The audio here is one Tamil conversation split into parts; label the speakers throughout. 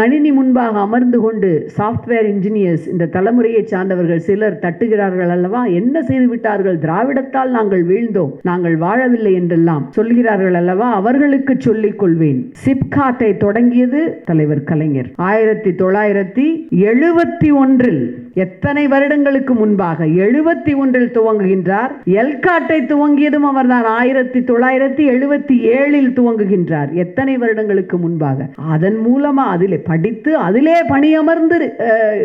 Speaker 1: கணினி முன்பாக அமர்ந்து கொண்டு சாஃப்ட்வேர் இன்ஜினியர்ஸ் இந்த தலைமுறையை சார்ந்தவர்கள் சிலர் தட்டுகிறார்கள் அல்லவா? என்ன செய்து விட்டார்கள்? திராவிடத்தால் நாங்கள் வீழ்ந்தோம். நாங்கள் வாழவில்லை என்றெல்லாம் சொல்கிறார்கள் அல்லவா? அவர்களுக்கு சொல்லிக் கொள்வேன். சிப்காட்டை தொடங்கியது தலைவர் கலைஞர். ஆயிரத்தி தொள்ளாயிரத்தி எழுபத்தி ஒன்றில் எத்தனை வருடங்களுக்கு முன்பாக எழுபத்தி ஒன்றில் துவங்குகின்றார்? எல்காட்டை துவங்கியதும் அவர்தான். ஆயிரத்தி தொள்ளாயிரத்தி எழுபத்தி ஏழில் துவங்குகின்றார். எத்தனை வருடங்களுக்கு முன்பாக? அதன் மூலமா அதிலே படித்து அதிலே பணியமர்ந்து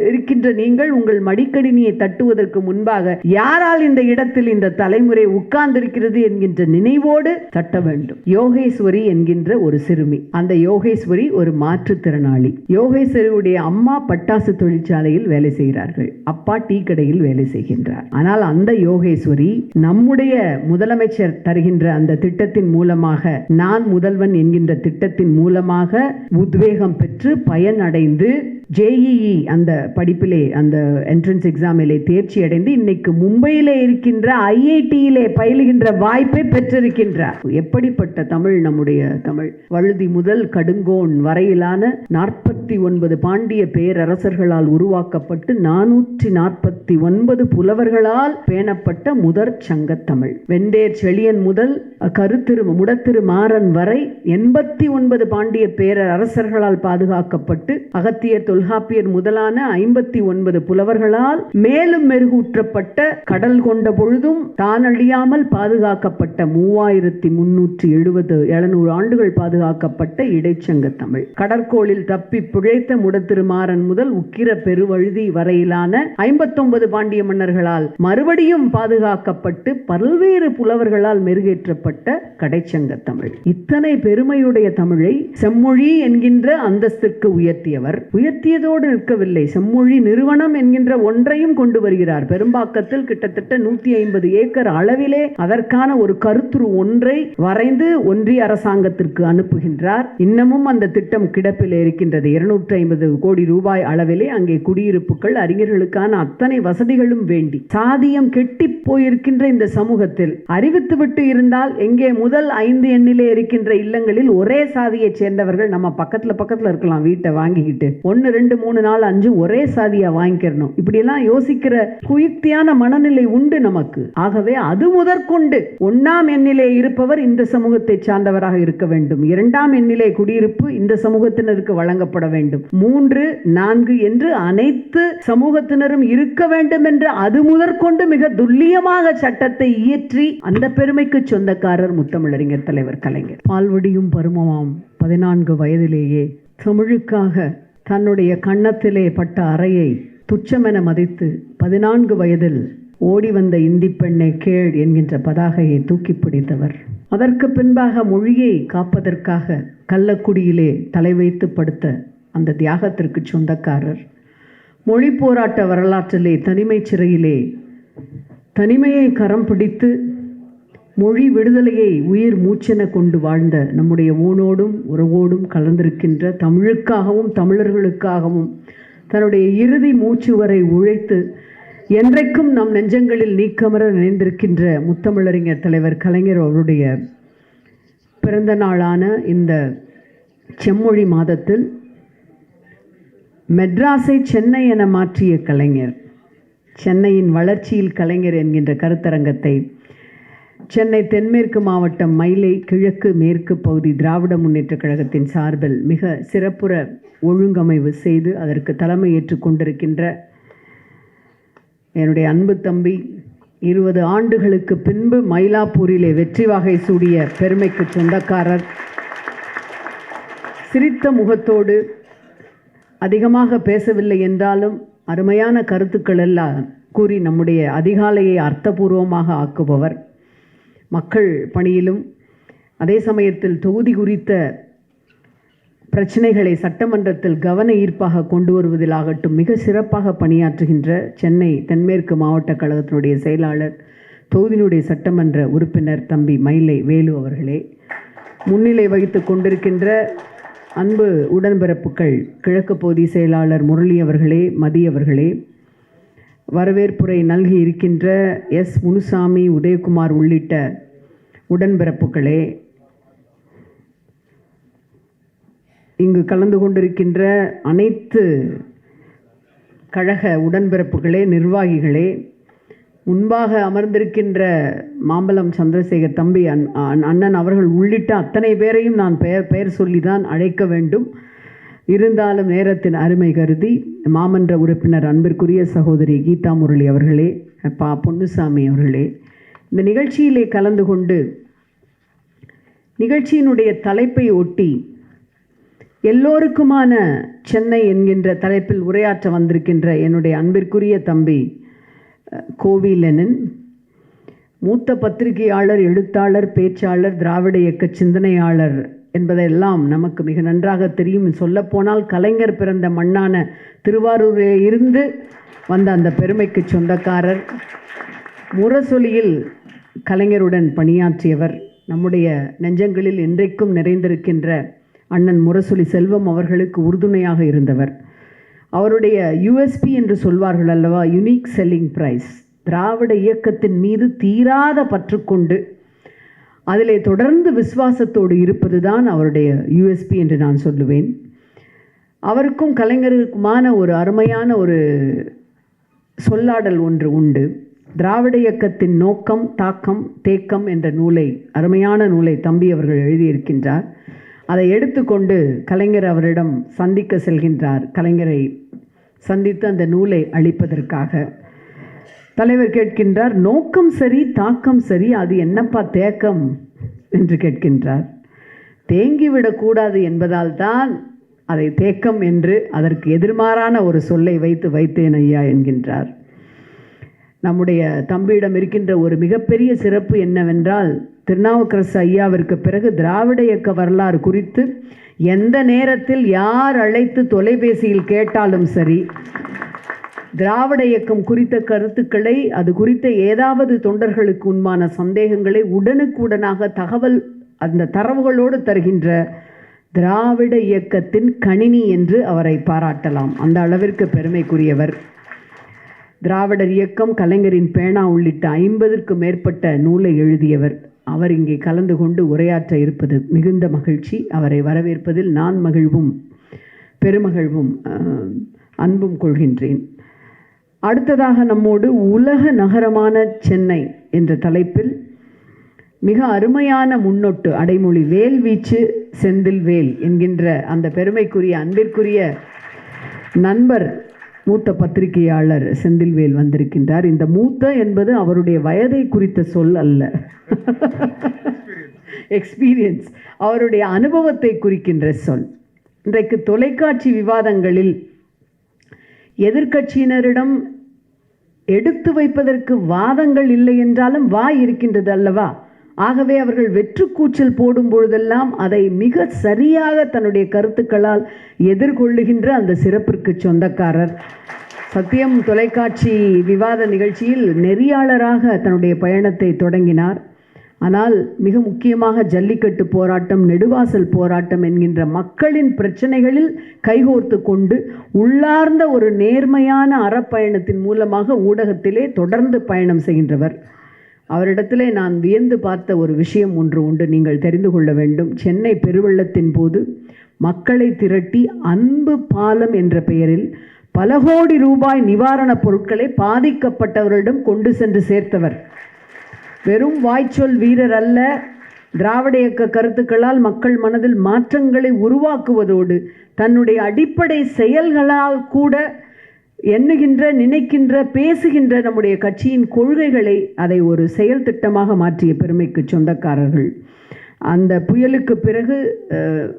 Speaker 1: இருக்கின்ற நீங்கள் உங்கள் மடிக்கணினியை தட்டுவதற்கு முன்பாக யாரால் இந்த இடத்தில் இந்த தலைமுறை உட்கார்ந்திருக்கிறது என்கின்ற நினைவோடு தட்ட வேண்டும். யோகேஸ்வரி என்கின்ற ஒரு சிறுமி. அந்த யோகேஸ்வரி ஒரு மாற்றுத்திறனாளி. யோகேஸ்வரியுடைய அம்மா பட்டாசு தொழிற்சாலையில் வேலை செய்கிறார். செய்கிறார்கள் அப்பா டீ கடையில் வேலை செய்கின்றார். ஆனால் அந்த யோகேஸ்வரி நம்முடைய முதலமைச்சர் தருகின்ற அந்த திட்டத்தின் மூலமாக நான் முதல்வன் என்கின்ற திட்டத்தின் மூலமாக உத்வேகம் பெற்று பயனடைந்து ஜேஇஇ அந்த படிப்பிலே அந்த என்ட்ரன்ஸ் எக்ஸாமிலே தேர்ச்சி அடைந்து இன்னைக்கு மும்பையிலே இருக்கின்ற ஐஐடியிலே பயிலுகின்ற வாய்ப்பை பெற்றிருக்கின்றார். எப்படிப்பட்ட தமிழ் நம்முடைய தமிழ்? வழுதி முதல் கடுங்கோன் வரையிலான நாற்பத்தி ஒன்பது பாண்டிய பேரரசர்களால் உருவாக்கப்பட்டு நான் நானூற்றி நாற்பத்தி ஒன்பது புலவர்களால் பேணப்பட்ட முதற் சங்கத்தமிழ். வெண்டேர் செழியன் முதல் கருத்திரு முடத்திரு மாறன் வரை எண்பத்தி ஒன்பது பாண்டிய பேரர் அரசர்களால் பாதுகாக்கப்பட்டு அகத்தியர் தொல்காப்பியர் முதலான ஐம்பத்தி ஒன்பது புலவர்களால் மேலும் மெருகூற்றப்பட்ட கடல் கொண்ட பொழுதும் தான் அழியாமல் பாதுகாக்கப்பட்ட மூவாயிரத்தி முன்னூற்றி எழுபது எழுநூறு ஆண்டுகள் பாதுகாக்கப்பட்ட இடைச்சங்க தமிழ் கடற்கோளில் தப்பி பிழைத்த முடத்திருமாறன் முதல் உக்கிர பெருவழுதி வரையிலான ஐம்பத்தொன்பது பாண்டிய மன்னர்களால் மறுபடியும் பாதுகாக்கப்பட்டு பல்வேறு புலவர்களால் மெருகேற்றப்பட்ட கடைச்சங்க தமிழ். இத்தனை பெருமையுடைய தமிழை செம்மொழி என்கின்ற அந்தஸ்திற்கு உயர்த்தியவர் உயர்த்தியதோடு நிற்கவில்லை. செம்மொழி நிறுவனம் என்கின்ற ஒன்றையும் கொண்டு வருகிறார். பெரும்பாக்கத்தில் கிட்டத்தட்ட நூத்தி ஐம்பது ஏக்கர் அளவிலே அதற்கான ஒரு கருத்துரு ஒன்றை வரைந்து ஒன்றிய அரசாங்கத்திற்கு அனுப்புகின்றார். இன்னமும் அந்த திட்டம் கிடப்பில் இருக்கின்றது. இருநூற்றி ஐம்பது கோடி ரூபாய் அளவிலே அங்கே குடியிருப்புகள் அறிஞர் இளைஞர்களுக்கான அத்தனை வசதிகளும் வேண்டி சாதியம் கெட்டி போயிருக்கின்ற இந்த சமூகத்தில் அறிவித்துவிட்டு இருந்தால் எங்கே முதல் ஐந்து எண்ணிலே இருக்கின்ற இல்லங்களில் ஒரே சாதியை சேர்ந்தவர்கள் நம்ம பக்கத்துல பக்கத்துல இருக்கலாம் வீட்டை வாங்கிக்கிட்டு. ஒன்னு ரெண்டு மூணு நாலு அஞ்சு ஒரே சாதியா வாங்கிக்கிறணும். இப்படியெல்லாம் யோசிக்கிற குயுக்தியான மனநிலை உண்டு நமக்கு. ஆகவே அது முதற்கொண்டு ஒன்னாம் எண்ணிலே இருப்பவர் இந்த சமூகத்தை சார்ந்தவராக இருக்க வேண்டும். இரண்டாம் எண்ணிலே குடியிருப்பு இந்த சமூகத்தினருக்கு வழங்கப்பட வேண்டும். மூன்று நான்கு என்று அனைத்து சமூக சமூகத்தினரும் இருக்க வேண்டும் என்று அது முதற்கொண்டு மிக துல்லியமாக சட்டத்தை இயற்றி அந்த பெருமைக்கு சொந்தக்காரர் முத்தமிழறிஞர் தலைவர் கலைஞர். பால்வடியும் பருமமாம் பதினான்கு வயதிலேயே தமிழுக்காக தன்னுடைய கன்னத்திலே பட்ட அறையை துச்சமென மதித்து பதினான்கு வயதில் ஓடி வந்த இந்தி பெண்ணை கேள் என்கின்ற பதாகையை தூக்கி பிடித்தவர். அதற்கு பின்பாக மொழியை காப்பதற்காக கள்ளக்குடியிலே தலை வைத்து படுத்த அந்த தியாகத்திற்கு சொந்தக்காரர் மொழி போராட்ட வரலாற்றிலே தனிமைச் சிறையிலே தனிமையை கரம் பிடித்து மொழி விடுதலையை உயிர் மூச்சென கொண்டு வாழ்ந்த நம்முடைய ஊனோடும் உறவோடும் கலந்திருக்கின்ற தமிழுக்காகவும் தமிழர்களுக்காகவும் தன்னுடைய இறுதி மூச்சு வரை உழைத்து என்றைக்கும் நம் நெஞ்சங்களில் நீக்கமர நினைந்திருக்கின்ற முத்தமிழறிஞர் தலைவர் கலைஞர் அவருடைய பிறந்த நாளான இந்த செம்மொழி மாதத்தில் மெட்ராஸை சென்னை என மாற்றிய கலைஞர் சென்னையின் வளர்ச்சியில் கலைஞர் என்கின்ற கருத்தரங்கத்தை சென்னை தென்மேற்கு மாவட்டம் மயிலை கிழக்கு மேற்கு பகுதி திராவிட முன்னேற்றக் கழகத்தின் சார்பில் மிக சிறப்புற ஒழுங்கமைவு செய்து அதற்கு தலைமை கொண்டிருக்கின்ற என்னுடைய அன்பு தம்பி இருபது ஆண்டுகளுக்கு பின்பு மயிலாப்பூரிலே வெற்றி வகை சூடிய பெருமைக்கு சொந்தக்காரர். சிரித்த முகத்தோடு அதிகமாக பேசவில்லை என்றாலும் அருமையான கருத்துக்கள் எல்லாம் கூறி நம்முடைய அதிகாலையை அர்த்தபூர்வமாக ஆக்குபவர். மக்கள் பணியிலும் அதே சமயத்தில் தொகுதி குறித்த பிரச்சனைகளை சட்டமன்றத்தில் கவன ஈர்ப்பாக கொண்டு வருவதிலாகட்டும் மிக சிறப்பாக பணியாற்றுகின்ற சென்னை தென்மேற்கு மாவட்ட கழகத்தினுடைய செயலாளர் தொகுதியினுடைய சட்டமன்ற உறுப்பினர் தம்பி மயிலை வேலு அவர்களே முன்னிலை வகித்து கொண்டிருக்கின்ற அன்பு உடன்பிறப்புகள் கிழக்கு பகுதி செயலாளர் முரளி அவர்களே மதியவர்களே வரவேற்புரை நல்கி இருக்கின்ற எஸ். முனுசாமி உதயகுமார் உள்ளிட்ட உடன்பிறப்புகளே இங்கு கலந்து கொண்டிருக்கின்ற அனைத்து கழக உடன்பிறப்புகளே நிர்வாகிகளே முன்பாக அமர்ந்திருக்கின்ற மாம்பலம் சந்திரசேகர் தம்பி அன் அண்ணன் அவர்கள் உள்ளிட்ட அத்தனை பேரையும் நான் பெயர் பெயர் சொல்லி தான் அழைக்க வேண்டும். இருந்தாலும் நேரத்தின் அருமை கருதி மாமன்ற உறுப்பினர் அன்பிற்குரிய சகோதரி கீதா முரளி அவர்களே பா பொன்னுசாமி அவர்களே இந்த நிகழ்ச்சியிலே கலந்து கொண்டு நிகழ்ச்சியினுடைய தலைப்பை ஒட்டி எல்லோருக்குமான சென்னை என்கின்ற தலைப்பில் உரையாற்ற வந்திருக்கின்ற என்னுடைய அன்பிற்குரிய தம்பி கோவிலனன் மூத்த பத்திரிகையாளர் எழுத்தாளர் பேச்சாளர் திராவிட இயக்க சிந்தனையாளர் என்பதெல்லாம் நமக்கு மிக நன்றாக தெரியும். சொல்லப்போனால் கலைஞர் பிறந்த மண்ணான திருவாரூரில் இருந்து வந்த அந்த பெருமைக்கு சொந்தக்காரர் முரசொலியில் கலைஞருடன் பணியாற்றியவர் நம்முடைய நெஞ்சங்களில் என்றைக்கும் நிறைந்திருக்கின்ற அண்ணன் முரசொலி செல்வம் அவர்களுக்கு உறுதுணையாக இருந்தவர். அவருடைய யூஎஸ்பி என்று சொல்வார்கள் அல்லவா? யுனிக் செல்லிங் ப்ரைஸ் திராவிட இயக்கத்தின் மீது தீராத பற்றுக்கொண்டு அதிலே தொடர்ந்து விசுவாசத்தோடு இருப்பதுதான் அவருடைய யூஎஸ்பி என்று நான் சொல்லுவேன். அவருக்கும் கலைஞருக்குமான ஒரு அருமையான ஒரு சொல்லாடல் ஒன்று உண்டு. திராவிட இயக்கத்தின் நோக்கம் தாக்கம் தேக்கம் என்ற நூலை அருமையான நூலை தம்பி அவர்கள் எழுதியிருக்கின்றார். அதை எடுத்துக்கொண்டு கலைஞர் அவரிடம் சந்திக்க செல்கின்றார். கலைஞரை சந்தித்து அந்த நூலை அளிப்பதற்காக. தலைவர் கேட்கின்றார் நோக்கம் சரி தாக்கம் சரி அது என்னப்பா தேக்கம்? என்று கேட்கின்றார். தேங்கிவிடக்கூடாது என்பதால் தான் அதை தேக்கம் என்று அதற்கு எதிர்மாறான ஒரு சொல்லை வைத்து வைத்தேன் ஐயா என்கின்றார். நம்முடைய தம்பியிடம் இருக்கின்ற ஒரு மிகப்பெரிய சிறப்பு என்னவென்றால் திருநாவுக்கரசு ஐயாவிற்கு பிறகு திராவிட இயக்க வரலாறு குறித்து எந்த நேரத்தில் யார் அழைத்து தொலைபேசியில் கேட்டாலும் சரி திராவிட இயக்கம் குறித்த கருத்துக்களை அது குறித்த ஏதாவது தொண்டர்களுக்கு உண்மான சந்தேகங்களை உடனுக்குடனாக தகவல் அந்த தரவுகளோடு தருகின்ற திராவிட இயக்கத்தின் கணினி என்று அவரை பாராட்டலாம். அந்த அளவிற்கு பெருமைக்குரியவர். திராவிடர் இயக்கம் கலைஞரின் பேனா உள்ளிட்ட ஐம்பதற்கு மேற்பட்ட நூலை எழுதியவர். அவர் இங்கே கலந்து கொண்டு உரையாற்ற இருப்பது மிகுந்த மகிழ்ச்சி. அவரை வரவேற்பதில் நான் மகிழ்வும் பெருமகிழ்வும் அன்பும் கொள்கின்றேன். அடுத்ததாக நம்மோடு உலக நகரமான சென்னை என்ற தலைப்பில் மிக அருமையான முன்னொட்டு அடைமொழி வேல் வீச்சு செந்தில் வேல் என்கின்ற அந்த பெருமைக்குரிய அன்பிற்குரிய நண்பர் மூத்த பத்திரிகையாளர் செந்தில்வேல் வந்திருக்கின்றார். இந்த மூத்த என்பது அவருடைய வயதை குறித்த சொல் அல்ல. எக்ஸ்பீரியன்ஸ் அவருடைய அனுபவத்தை குறிக்கின்ற சொல். இன்றைக்கு தொலைக்காட்சி விவாதங்களில் எதிர்க்கட்சியினரிடம் எடுத்து வைப்பதற்கு வாதங்கள் இல்லை என்றாலும் வாய் இருக்கின்றது அல்லவா? ஆகவே அவர்கள் வெற்றுக்கூச்சல் போடும் பொழுதெல்லாம் அதை மிக சரியாக தன்னுடைய கருத்துக்களால் எதிர்கொள்ளுகின்ற அந்த சிறப்பிற்கு சொந்தக்காரர். சத்தியம் தொலைக்காட்சி விவாத நிகழ்ச்சியில் நெறியாளராக தன்னுடைய பயணத்தை தொடங்கினார். ஆனால் மிக முக்கியமாக ஜல்லிக்கட்டு போராட்டம் நெடுவாசல் போராட்டம் என்கின்ற மக்களின் பிரச்சனைகளில் கைகோர்த்து கொண்டு உள்ளார்ந்த ஒரு நேர்மையான அறப்பயணத்தின் மூலமாக ஊடகத்திலே தொடர்ந்து பயணம் செய்கின்றவர். அவரிடத்திலே நான் வியந்து பார்த்த ஒரு விஷயம் ஒன்று உண்டு. நீங்கள் தெரிந்து கொள்ள வேண்டும். சென்னை பெருவெள்ளத்தின் போது மக்களை திரட்டி அன்பு பாலம் என்ற பெயரில் பல கோடி ரூபாய் நிவாரணப் பொருட்களை பாதிக்கப்பட்டவரிடம் கொண்டு சென்று சேர்த்தவர். வெறும் வாய்ச்சொல் வீரர் அல்ல. திராவிட இயக்க கருத்துக்களால் மக்கள் மனதில் மாற்றங்களை உருவாக்குவதோடு தன்னுடைய அடிப்படை செயல்களால் கூட எண்ணுகின்ற நினைக்கின்ற பேசுகின்ற நம்முடைய கட்சியின் கொள்கைகளை அதை ஒரு செயல் திட்டமாக மாற்றிய பெருமைக்கு சொந்தக்காரர்கள். அந்த புயலுக்கு பிறகு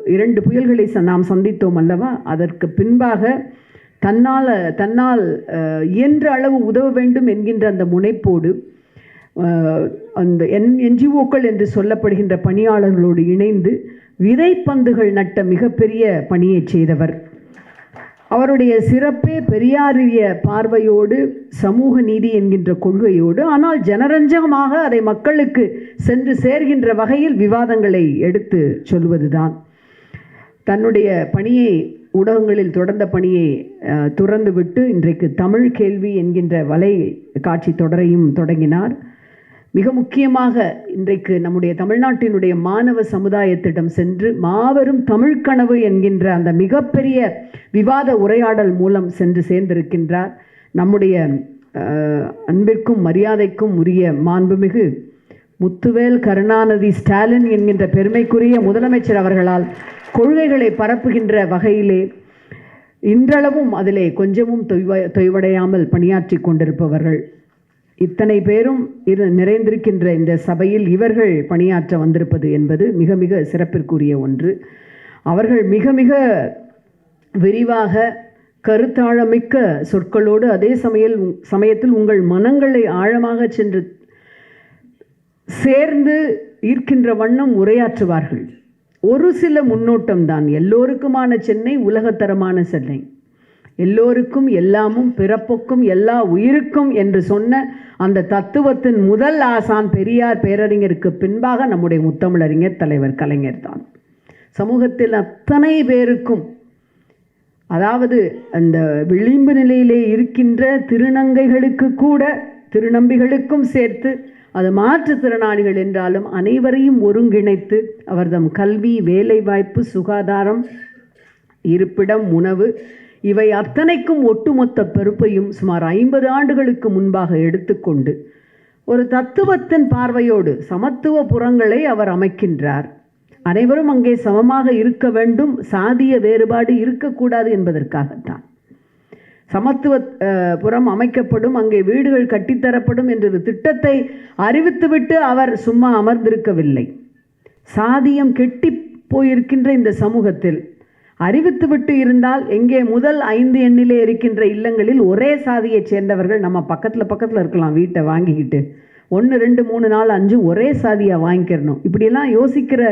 Speaker 1: இரண்டு புயல்களை ச- நாம் சந்தித்தோம் அல்லவா? அதற்கு பின்பாக தன்னால் தன்னால் இயன்ற அளவு உதவ வேண்டும் என்கின்ற அந்த முனைப்போடு அந்த என் என்ஜிஓக்கள் என்று சொல்லப்படுகின்ற பணியாளர்களோடு இணைந்து விதைப்பந்துகள் நட்ட மிகப்பெரிய பணியை செய்தவர். அவருடைய சிறப்பே பெரியாரிய பார்வையோடு சமூக நீதி என்கின்ற கொள்கையோடு ஆனால் ஜனரஞ்சகமாக அதை மக்களுக்கு சென்று சேர்கின்ற வகையில் விவாதங்களை எடுத்து சொல்வதுதான். தன்னுடைய பணியை ஊடகங்களில் தொடர்ந்த பணியை துறந்துவிட்டு இன்றைக்கு தமிழ் கேள்வி என்கின்ற வலை காட்சி தொடரையும் தொடங்கினார். மிக முக்கியமாக இன்றைக்கு நம்முடைய தமிழ்நாட்டினுடைய மாணவ சமுதாயத்திடம் சென்று மாபெரும் தமிழ்க்கனவு என்கின்ற அந்த மிகப்பெரிய விவாத உரையாடல் மூலம் சென்று சேர்ந்திருக்கின்றார். நம்முடைய அன்பிற்கும் மரியாதைக்கும் உரிய மாண்புமிகு முத்துவேல் கருணாநிதி ஸ்டாலின் என்கின்ற பெருமைக்குரிய முதலமைச்சர் அவர்களால் கொள்கைகளை பரப்புகின்ற வகையிலே இன்றளவும் அதிலே கொஞ்சமும் தொய்வ தொய்வடையாமல் பணியாற்றி கொண்டிருப்பவர்கள். இத்தனை பேரும் இரு நிறைந்திருக்கின்ற இந்த சபையில் இவர்கள் பணியாற்ற வந்திருப்பது என்பது மிக மிக சிறப்பிற்குரிய ஒன்று. அவர்கள் மிக மிக விரிவாக கருத்தாழமிக்க சொற்களோடு அதே சமயம் சமயத்தில் உங்கள் மனங்களை ஆழமாக சென்று சேர்ந்து ஈர்க்கின்ற வண்ணம் உரையாற்றுவார்கள். ஒரு சில முன்னோட்டம் தான் எல்லோருக்குமான சென்னை உலகத்தரமான சென்னை. எல்லோருக்கும் எல்லாமும் பிறப்புக்கும் எல்லா உயிருக்கும் என்று சொன்ன அந்த தத்துவத்தின் முதல் ஆசான் பெரியார் பேரறிஞருக்கு பின்பாக நம்முடைய முத்தமிழறிஞர் தலைவர் கலைஞர் தான். சமூகத்தில் அத்தனை பேருக்கும் அதாவது அந்த விளிம்பு நிலையிலே இருக்கின்ற திருநங்கைகளுக்கு கூட திருநம்பிகளுக்கும் சேர்த்து அது மாற்றுத்திறனாளிகள் என்றாலும் அனைவரையும் ஒருங்கிணைத்து அவர்தம் கல்வி வேலைவாய்ப்பு சுகாதாரம் இருப்பிடம் உணவு இவை அத்தனைக்கும் ஒட்டுமொத்த பெருப்பையும் சுமார் ஐம்பது ஆண்டுகளுக்கு முன்பாக எடுத்துக்கொண்டு ஒரு தத்துவத்தின் பார்வையோடு சமத்துவ புறங்களை அவர் அமைக்கின்றார். அனைவரும் அங்கே சமமாக இருக்க வேண்டும் சாதிய வேறுபாடு இருக்கக்கூடாது என்பதற்காகத்தான். சமத்துவ புறம் அமைக்கப்படும் அங்கே வீடுகள் கட்டித்தரப்படும் என்ற திட்டத்தை அறிவித்துவிட்டு அவர் சும்மா அமர்ந்திருக்கவில்லை. சாதியம் கெட்டி போயிருக்கின்ற இந்த சமூகத்தில் அறிவித்துவிட்டு இருந்தால் எங்கே முதல் ஐந்து எண்ணிலே இருக்கின்ற இல்லங்களில் ஒரே சாதியைச் சேர்ந்தவர்கள் நம்ம பக்கத்தில் பக்கத்தில் இருக்கலாம் வீட்டை வாங்கிக்கிட்டு. ஒன்று ரெண்டு மூணு நாலு அஞ்சு ஒரே சாதியாக வாங்கிக்கிறணும். இப்படியெல்லாம் யோசிக்கிற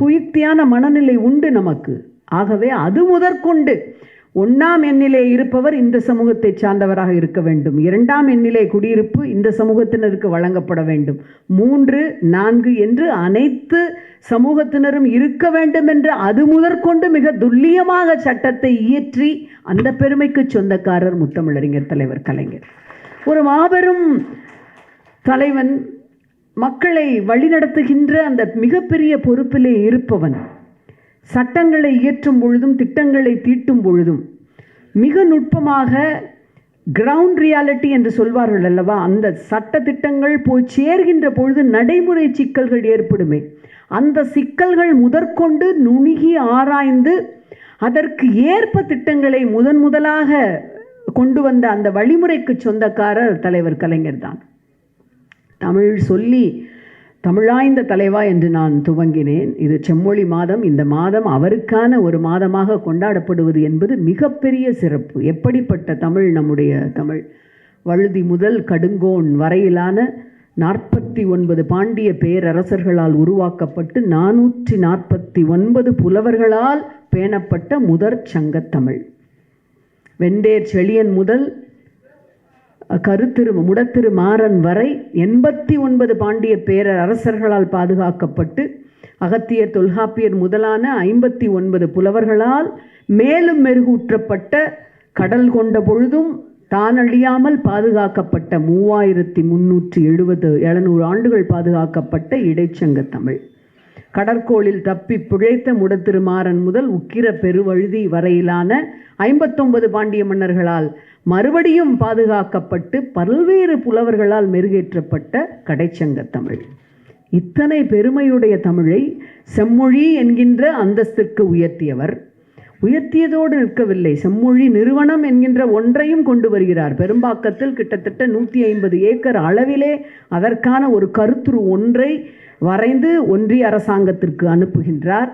Speaker 1: குயுக்தியான மனநிலை உண்டு நமக்கு. ஆகவே அது முதற்கொண்டு ஒன்றாம் எண்ணிலே இருப்பவர் இந்த சமூகத்தை சார்ந்தவராக இருக்க வேண்டும். இரண்டாம் எண்ணிலே குடியிருப்பு இந்த சமூகத்தினருக்கு வழங்கப்பட வேண்டும். மூன்று நான்கு என்று அனைத்து சமூகத்தினரும் இருக்க வேண்டும் என்று அது முதற்கொண்டு மிக துல்லியமாக சட்டத்தை இயற்றி அந்த பெருமைக்கு சொந்தக்காரர் முத்தமிழறிஞர் தலைவர் கலைஞர். ஒரு மாபெரும் தலைவன் மக்களை வழிநடத்துகின்ற அந்த மிகப்பெரிய பொறுப்பிலே இருப்பவன் சட்டங்களை இயற்றும் பொழுதும் திட்டங்களை தீட்டும் பொழுதும் மிக நுட்பமாக கிரவுண்ட் ரியாலிட்டி என்று சொல்வார்கள் அல்லவா? அந்த சட்ட திட்டங்கள் போய் சேர்கின்ற பொழுது நடைமுறை சிக்கல்கள் ஏற்படுமே. அந்த சிக்கல்கள் முதற்கொண்டு நுணுகி ஆராய்ந்து அதற்கு ஏற்ப திட்டங்களை முதன் முதலாக கொண்டு வந்த அந்த வழிமுறைக்கு சொந்தக்காரர் தலைவர் கலைஞர் தான். தமிழ் சொல்லி தமிழாய்ந்த தலைவா என்று நான் துவங்கினேன். இது செம்மொழி மாதம். இந்த மாதம் அவருக்கான ஒரு மாதமாக கொண்டாடப்படுவது என்பது மிகப்பெரிய சிறப்பு. எப்படிப்பட்ட தமிழ்? நம்முடைய தமிழ் வழுதி முதல் கடுங்கோன் வரையிலான நாற்பத்தி ஒன்பது பாண்டிய பேரரசர்களால் உருவாக்கப்பட்டு நானூற்றி நாற்பத்தி ஒன்பது புலவர்களால் பேணப்பட்ட முதற் சங்கத்தமிழ் வெண்டேர் செழியன் முதல் கருத்திரு முடத்திரு மாறன் வரை எண்பத்தி ஒன்பது பாண்டிய பேரர் அரசர்களால் பாதுகாக்கப்பட்டு அகத்தியர் தொல்காப்பியர் முதலான ஐம்பத்தி ஒன்பது புலவர்களால் மேலும் மெருகூற்றப்பட்ட கடல் கொண்ட பொழுதும் தானழியாமல் பாதுகாக்கப்பட்ட மூவாயிரத்தி முன்னூற்றி எழுபது எழுநூறு ஆண்டுகள் பாதுகாக்கப்பட்ட இடைச்சங்க தமிழ். கடற்கோளில் தப்பி பிழைத்த முடத்திருமாறன் முதல் உக்கிர பெருவழுதி வரையிலான ஐம்பத்தொன்பது பாண்டிய மன்னர்களால் மறுபடியும் பாதுகாக்கப்பட்டு பல்வேறு புலவர்களால் மெருகேற்றப்பட்ட கடைச்சங்க தமிழ். இத்தனை பெருமையுடைய தமிழை செம்மொழி என்கின்ற அந்தஸ்திற்கு உயர்த்தியவர். உயர்த்தியதோடு நிற்கவில்லை. செம்மொழி நிறுவனம் என்கின்ற ஒன்றையும் கொண்டு வருகிறார். பெரும்பாக்கத்தில் கிட்டத்தட்ட நூற்றி ஐம்பது ஏக்கர் அளவிலே அதற்கான ஒரு கருத்துரு ஒன்றை வரைந்து ஒன்றிய அரசாங்கத்திற்கு அனுப்புகின்றார்.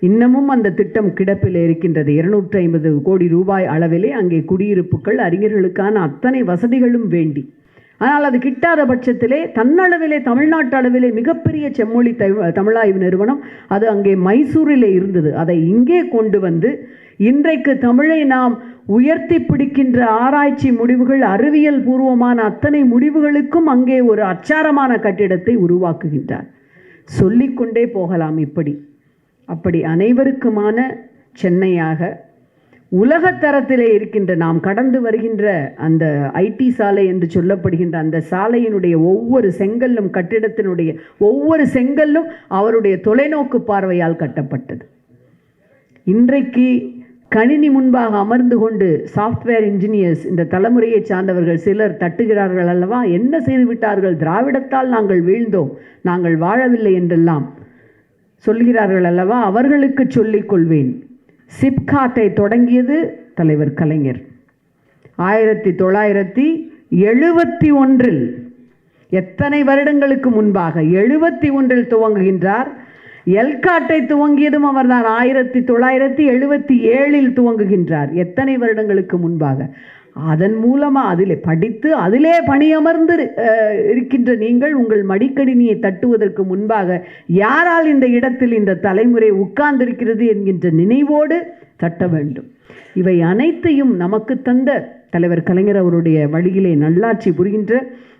Speaker 1: இன்னமும் அந்த திட்டம் கிடப்பில் இருக்கின்றது. இருநூற்றி ஐம்பது கோடி ரூபாய் அளவிலே அங்கே குடியிருப்புகள் அறிஞர்களுக்கான அத்தனை வசதிகளும் வேண்டி. ஆனால் அது கிட்டாத பட்சத்திலே தன்னளவிலே தமிழ்நாட்டு அளவிலே மிகப்பெரிய செம்மொழி தை- தமிழாய்வு நிறுவனம் அது அங்கே மைசூரிலே இருந்தது. அதை இங்கே கொண்டு வந்து இன்றைக்கு தமிழை நாம் உயர்த்தி பிடிக்கின்ற ஆராய்ச்சி முடிவுகள் அறிவியல் பூர்வமான அத்தனை முடிவுகளுக்கும் அங்கே ஒரு அச்சாரமான கட்டிடத்தை உருவாக்குகின்றார். சொல்லிக்கொண்டே போகலாம் இப்படி. அப்படி அனைவருக்குமான சென்னையாக உலகத்தரத்திலே இருக்கின்ற நாம் கடந்து வருகின்ற அந்த ஐடி சாலை என்று சொல்லப்படுகின்ற அந்த சாலையினுடைய ஒவ்வொரு செங்கல்லும் கட்டிடத்தினுடைய ஒவ்வொரு செங்கல்லும் அவருடைய தொலைநோக்கு பார்வையால் கட்டப்பட்டது. இன்றைக்கு கணினி முன்பாக அமர்ந்து கொண்டு சாஃப்ட்வேர் இன்ஜினியர்ஸ் இந்த தலைமுறையை சார்ந்தவர்கள் சிலர் தட்டுகிறார்கள் அல்லவா? என்ன செய்து விட்டார்கள்? திராவிடத்தால் நாங்கள் வீழ்ந்தோம். நாங்கள் வாழவில்லை என்றெல்லாம் சொல்கிறார்கள் அல்லவா? அவர்களுக்கு சொல்லிக் கொள்வேன். சிப்காட்டை தொடங்கியது தலைவர் கலைஞர். ஆயிரத்தி தொள்ளாயிரத்தி எழுபத்தி ஒன்றில் எத்தனை வருடங்களுக்கு முன்பாக எழுபத்தி ஒன்றில் துவங்குகின்றார்? எல்காட்டை துவங்கியதும் அவர்தான். ஆயிரத்தி தொள்ளாயிரத்தி எழுபத்தி ஏழில் துவங்குகின்றார். எத்தனை வருடங்களுக்கு முன்பாக? அதன் மூலமாக அதிலே படித்து அதிலே பணியமர்ந்து அஹ், இருக்கின்ற நீங்கள் உங்கள் மடிக்கணினியை தட்டுவதற்கு முன்பாக யாரால் இந்த இடத்தில் இந்த தலைமுறை உட்கார்ந்திருக்கிறது என்கின்ற நினைவோடு தட்ட வேண்டும். இவை அனைத்தையும் நமக்கு தந்த தலைவர் கலைஞர் அவருடைய வழியிலே நல்லாட்சி புரிகின்ற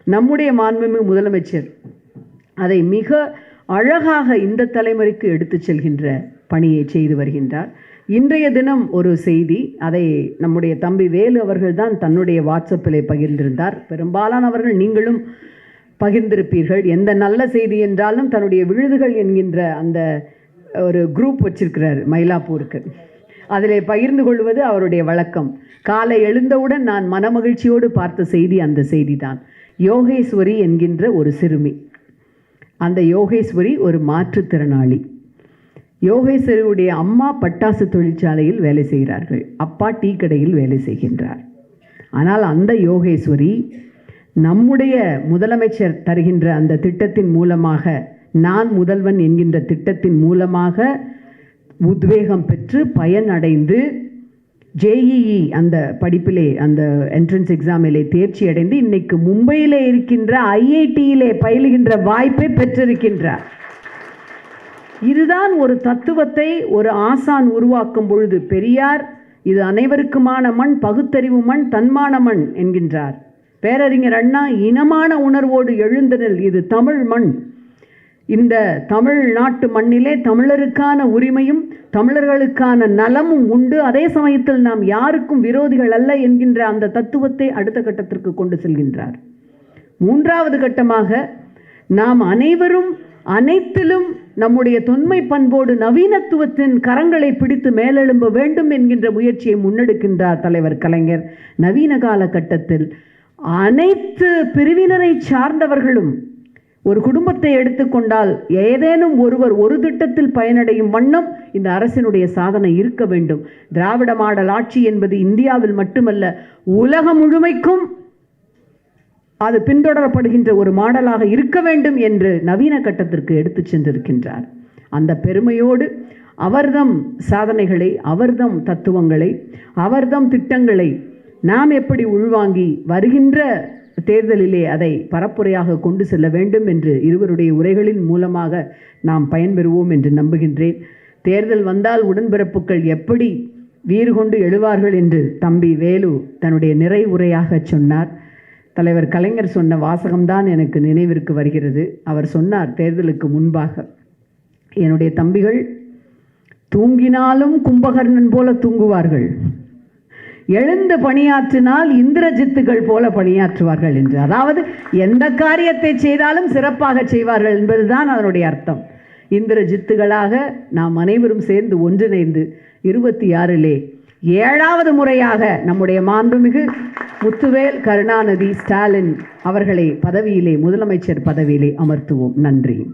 Speaker 1: நம்முடைய மாண்புமிகு முதலமைச்சர். அதை மிக அழகாக இந்த தலைமுறைக்கு எடுத்து செல்கின்ற பணியை செய்து வருகின்றார். இன்றைய தினம் ஒரு செய்தி அதை நம்முடைய தம்பி வேலு அவர்கள்தான் தன்னுடைய வாட்ஸ்அப்பில் பகிர்ந்திருந்தார். பெரும்பாலானவர்கள் நீங்களும் பகிர்ந்திருப்பீர்கள். எந்த நல்ல செய்தி என்றாலும் தன்னுடைய விழுதுகள் என்கின்ற அந்த ஒரு குரூப் வச்சிருக்கிறார் மயிலாப்பூருக்கு. அதில் பகிர்ந்து கொள்வது அவருடைய வழக்கம். காலை எழுந்தவுடன் நான் மனமகிழ்ச்சியோடு பார்த்த செய்தி அந்த செய்தி தான் யோகேஸ்வரி என்கின்ற ஒரு சிறுமி. அந்த யோகேஸ்வரி ஒரு மாற்றுத்திறனாளி. யோகேஸ்வரியுடைய அம்மா பட்டாசு தொழிற்சாலையில் வேலை செய்கிறார்கள். அப்பா டீ கடையில் வேலை செய்கின்றார். ஆனால் அந்த யோகேஸ்வரி நம்முடைய முதலமைச்சர் தருகின்ற அந்த திட்டத்தின் மூலமாக நான் முதல்வன் என்கின்ற திட்டத்தின் மூலமாக உத்வேகம் பெற்று பயனடைந்து ஜேஇஇ அந்த படிப்பிலே அந்த என்ட்ரன்ஸ் எக்ஸாமிலே தேர்ச்சி அடைந்து இன்னைக்கு மும்பையிலே இருக்கின்ற ஐஐடியிலே பயிலுகின்ற வாய்ப்பை பெற்றிருக்கின்றார். இதுதான் ஒரு தத்துவத்தை ஒரு ஆசான் உருவாக்கும் பொழுது பெரியார் இது அனைவருக்குமான மண் பகுத்தறிவு மண் தன்மான மண் என்கின்றார். பேரறிஞர் அண்ணா இனமான உணர்வோடு எழுந்தனல் இது தமிழ் மண். இந்த தமிழ் நாட்டு மண்ணிலே தமிழருக்கான உரிமையும் தமிழர்களுக்கான நலமும் உண்டு. அதே சமயத்தில் நாம் யாருக்கும் விரோதிகள் அல்ல என்கின்ற அந்த தத்துவத்தை அடுத்த கட்டத்திற்கு கொண்டு செல்கின்றார். மூன்றாவது கட்டமாக நாம் அனைவரும் அனைத்திலும் நம்முடைய தொன்மை பண்போடு நவீனத்துவத்தின் கரங்களை பிடித்து மேலெழும்ப வேண்டும் என்கின்ற முயற்சியை முன்னெடுக்கின்றார் தலைவர் கலைஞர். நவீன காலகட்டத்தில் அனைத்து பிரிவினரை சார்ந்தவர்களும் ஒரு குடும்பத்தை எடுத்துக்கொண்டால் ஏதேனும் ஒருவர் ஒரு திட்டத்தில் பயனடையும் வண்ணம் இந்த அரசினுடைய சாதனை இருக்க வேண்டும். திராவிட மாடல் ஆட்சி என்பது இந்தியாவில் மட்டுமல்ல உலகம் முழுமைக்கும் அது பின்தொடரப்படுகின்ற ஒரு மாடலாக இருக்க வேண்டும் என்று நவீன கட்டத்திற்கு எடுத்துச் சென்றிருக்கின்றார். அந்த பெருமையோடு அவர்தம் சாதனைகளை அவர்தம் தத்துவங்களை அவர்தம் திட்டங்களை நாம் எப்படி உள்வாங்கி வருகின்ற தேர்தலிலே அதை பரப்புரையாக கொண்டு செல்ல வேண்டும் என்று இருவருடைய உரைகளின் மூலமாக நாம் பயன்பெறுவோம் என்று நம்புகின்றேன். தேர்தல் வந்தால் உடன்பிறப்புகள் எப்படி வீறு கொண்டு எழுவார்கள் என்று தம்பி வேலு தன்னுடைய நிறை உரையாக சொன்னார். தலைவர் கலைஞர் சொன்ன வாசகம்தான் எனக்கு நினைவிற்கு வருகிறது. அவர் சொன்னார் தேர்தலுக்கு முன்பாக என்னுடைய தம்பிகள் தூங்கினாலும் கும்பகர்ணன் போல தூங்குவார்கள். எழுந்து பணியாற்றினால் இந்திரஜித்துகள் போல பணியாற்றுவார்கள் என்று. அதாவது எந்த காரியத்தை செய்தாலும் சிறப்பாக செய்வார்கள் என்பதுதான் அதனுடைய அர்த்தம். இந்திரஜித்துகளாக நாம் அனைவரும் சேர்ந்து ஒன்றிணைந்து இருபத்தி ஆறிலே ஏழாவது முறையாக நம்முடைய மாண்புமிகு முத்துவேல் கருணாநிதி ஸ்டாலின் அவர்களை பதவியிலே முதலமைச்சர் பதவியிலே அமர்த்துவோம். நன்றி.